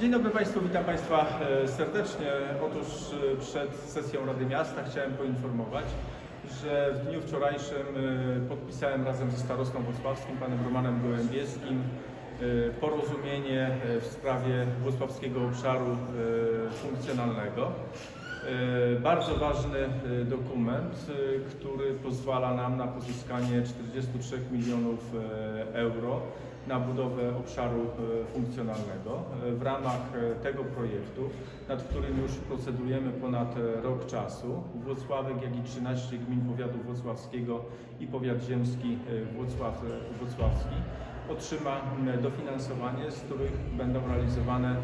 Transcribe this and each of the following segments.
Dzień dobry Państwu, witam Państwa e, serdecznie. Otóż e, przed sesją Rady Miasta chciałem poinformować, że w dniu wczorajszym e, podpisałem razem ze starostą włocławskim, panem Romanem Gołębieskim, porozumienie w sprawie włocławskiego obszaru funkcjonalnego. Bardzo ważny dokument, który pozwala nam na pozyskanie 43 milionów euro na budowę obszaru e, funkcjonalnego. E, W ramach e, tego projektu, nad którym już procedujemy ponad rok czasu, Włocławek, jak i 13 gmin powiatu włocławskiego i powiat ziemski Włocław, włocławski otrzyma dofinansowanie, z których będą realizowane,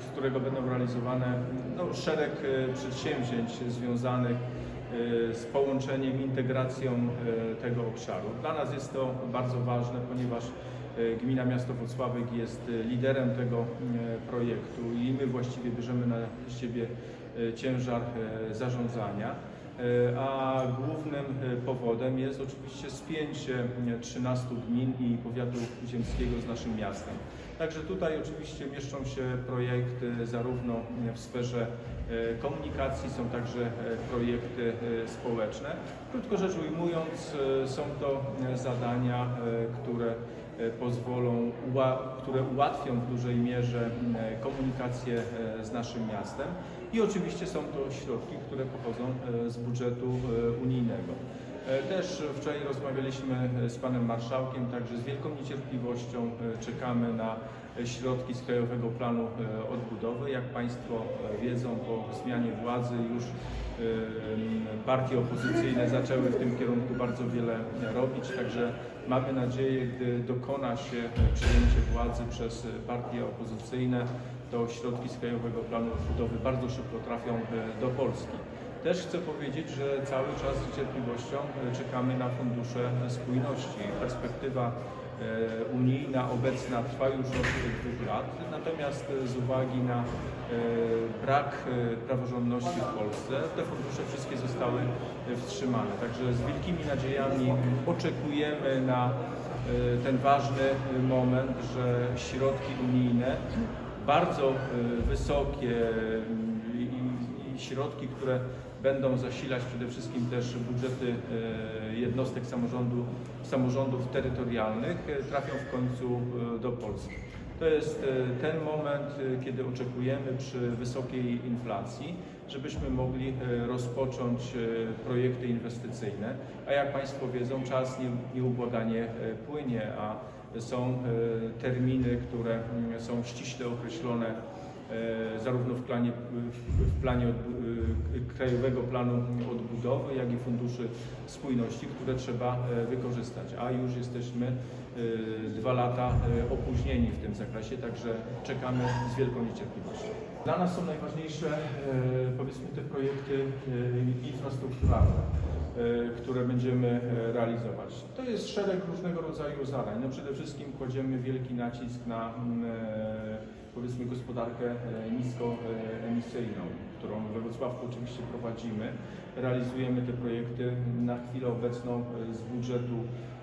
z, którego będą realizowane no, szereg przedsięwzięć związanych z połączeniem, integracją tego obszaru. Dla nas jest to bardzo ważne, ponieważ Gmina Miasto Włocławek jest e, liderem tego e, projektu i my właściwie bierzemy na siebie e, ciężar e, zarządzania. E, A głównym e, powodem jest oczywiście spięcie e, 13 gmin i powiatu ziemskiego z naszym miastem. Także tutaj oczywiście mieszczą się projekty zarówno w sferze e, komunikacji, są także e, projekty e, społeczne. Krótko rzecz ujmując, są to zadania, które pozwolą, które ułatwią w dużej mierze komunikację z naszym miastem i oczywiście są to środki, które pochodzą z budżetu unijnego. E, Też wczoraj rozmawialiśmy e, z panem marszałkiem, także z wielką niecierpliwością e, czekamy na środki z Krajowego Planu Odbudowy. Jak Państwo wiedzą, po zmianie władzy już partie opozycyjne zaczęły w tym kierunku bardzo wiele robić, także mamy nadzieję, gdy dokona się przejęcie władzy przez partie opozycyjne, to środki z Krajowego Planu Odbudowy bardzo szybko trafią do Polski. Też chcę powiedzieć, że cały czas z niecierpliwością e, czekamy na fundusze spójności. Perspektywa e, unijna obecna trwa już od dwóch lat, natomiast e, z uwagi na brak praworządności w Polsce te fundusze wszystkie zostały wstrzymane. Także z wielkimi nadziejami oczekujemy na ten ważny moment, że środki unijne bardzo wysokie środki, które będą zasilać przede wszystkim też budżety e, jednostek samorządu, samorządów terytorialnych, e, trafią w końcu e, do Polski. To jest ten moment, kiedy oczekujemy przy wysokiej inflacji, żebyśmy mogli rozpocząć projekty inwestycyjne. A jak Państwo wiedzą, czas nie- nieubłaganie płynie, a są terminy, które mm, są ściśle określone zarówno w planie, w, planie e, Krajowego Planu Odbudowy, jak i Funduszy Spójności, które trzeba e, wykorzystać. A już jesteśmy e, dwa lata e, opóźnieni w tym zakresie, także czekamy z wielką niecierpliwością. Dla nas są najważniejsze, e, powiedzmy, te projekty e, infrastrukturalne e, które będziemy e, realizować. To jest szereg różnego rodzaju zadań. No przede wszystkim kładziemy wielki nacisk na mm, e, powiedzmy gospodarkę e, niskoemisyjną, którą we Wrocławku oczywiście prowadzimy. Realizujemy te projekty na chwilę obecną e, z budżetu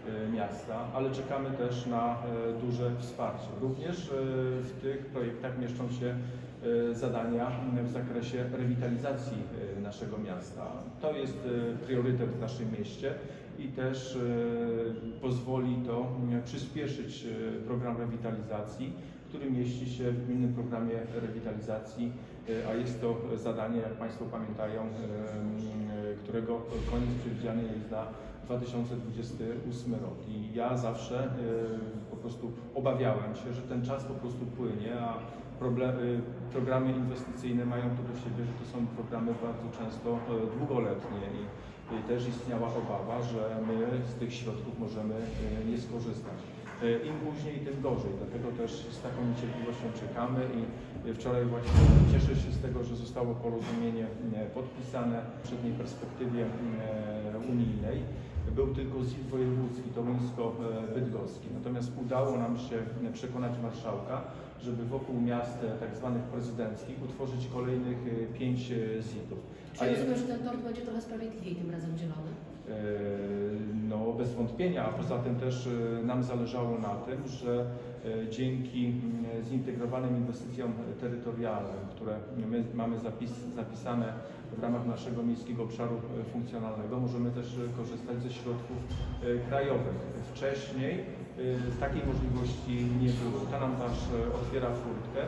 e, miasta, ale czekamy też na e, duże wsparcie. Również e, w tych projektach mieszczą się e, zadania w zakresie rewitalizacji e, naszego miasta. To jest e, priorytet w naszym mieście i też e, pozwoli to przyspieszyć e, program rewitalizacji, który mieści się w gminnym programie rewitalizacji, e, a jest to zadanie, jak Państwo pamiętają, e, którego koniec przewidziany jest na 2028 rok. I ja zawsze e, po prostu obawiałem się, że ten czas po prostu płynie, a problemy, programy inwestycyjne mają to do siebie, że to są programy bardzo często długoletnie i, też istniała obawa, że my z tych środków możemy nie skorzystać. E, Im później, tym gorzej, dlatego też z taką niecierpliwością czekamy i wczoraj właśnie cieszę się z tego, że zostało porozumienie e, podpisane w poprzedniej perspektywie e, unijnej. Był tylko ZIT wojewódzki, toruńsko-bydgoski. Natomiast udało nam się przekonać marszałka, żeby wokół miast tak zwanych prezydenckich utworzyć kolejnych pięć ZIT-ów. Czy je- rozumiem, że ten tort będzie trochę sprawiedliwiej tym razem dzielony? Wątpienia, a poza tym też e, nam zależało na tym, że dzięki mm, zintegrowanym inwestycjom terytorialnym, które my mamy zapis, zapisane w ramach naszego miejskiego obszaru e, funkcjonalnego, możemy też e, korzystać ze środków e, krajowych. Wcześniej e, takiej możliwości nie było. To nam też e, otwiera furtkę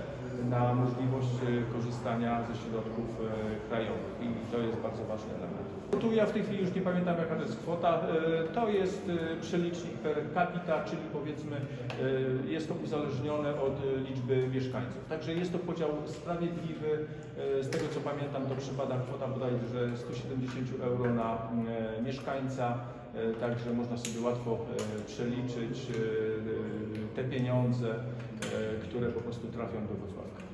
na możliwość e, korzystania ze środków e, krajowych i to jest bardzo ważny element. Tu ja w tej chwili już nie pamiętam jaka to jest kwota. E, To jest e, przelicznik per capita, czyli powiedzmy e, jest to uzależnione od e, liczby mieszkańców. Także jest to podział sprawiedliwy. E, Z tego co pamiętam to przypada kwota bodajże 170 euro na e, mieszkańca. Także można sobie łatwo przeliczyć te pieniądze, które po prostu trafią do Wrocławka.